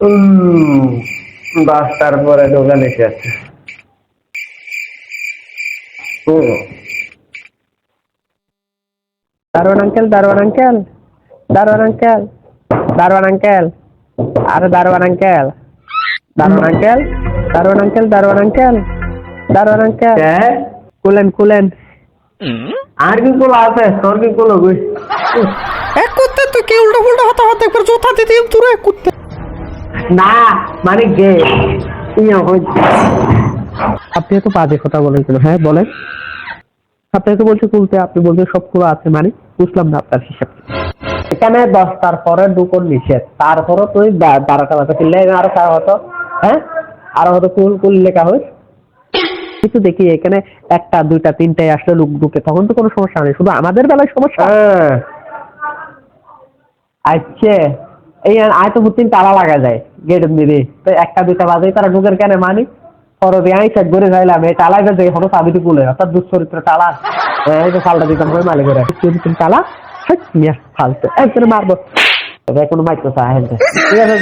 হুম, দশটার পরে দোকান এসে আছে। হুম, দারোয়ান আঙ্কেল দারোয়ান আঙ্কেল দারোয়ান আঙ্কেল দারোয়ান আঙ্কেল আরে দারোয়ান আঙ্কেল দারোয়ান আঙ্কেল দারোয়ান আঙ্কেল দারোয়ান আঙ্কেল দারোয়ান আঙ্কেল। কুলেন কুলেন। আর কি গুলো আছে? তোর কি গুলো বুঝ এক করতে তুই কি উল্টো ফুল্টো হতে হতে একবার জোতা দিতে দূরে করতে না মানে গে। ইয়ে আপনি তো বাজে কথা বলেন কেন? হ্যাঁ বলেন। আপনি তো বলছে খুলতে আপনি বলছেন সব খোলা আছে মানে বুঝলাম না আপনার হিসাব। এখানে দশটার পরে দুপুর নিষেধ। তারপরও তুই বারোটা বাজে আরও কার হতো হ্যাঁ? আরও হতো কুল কুল লেখা হইস কিন্তু দেখি এখানে একটা দুইটা তিনটায় আসলে লোক ঢুকে তখন তো কোনো সমস্যা নেই। শুধু আমাদের বেলায় সমস্যা। হ্যাঁ। আচ্ছা। এই আয়তো তিন তালা লাগা যায় গেটের দিদি তো একটা, দুইটা বাজে, তারা ঢুকের কেন মানি? পরবে আমি চেক করে যাইলাম, এই টালাই বেজে হলো চাবিটি কুলে, অর্থাৎ দুশ্চরিত্র টালা এই তো ফালটা দিতাম করে মালিক করে তুমি টালা হাই মিয়া ফালতে। একজন মারবো। তবে কোনো মাইতে চায় হ্যাঁ। ঠিক আছে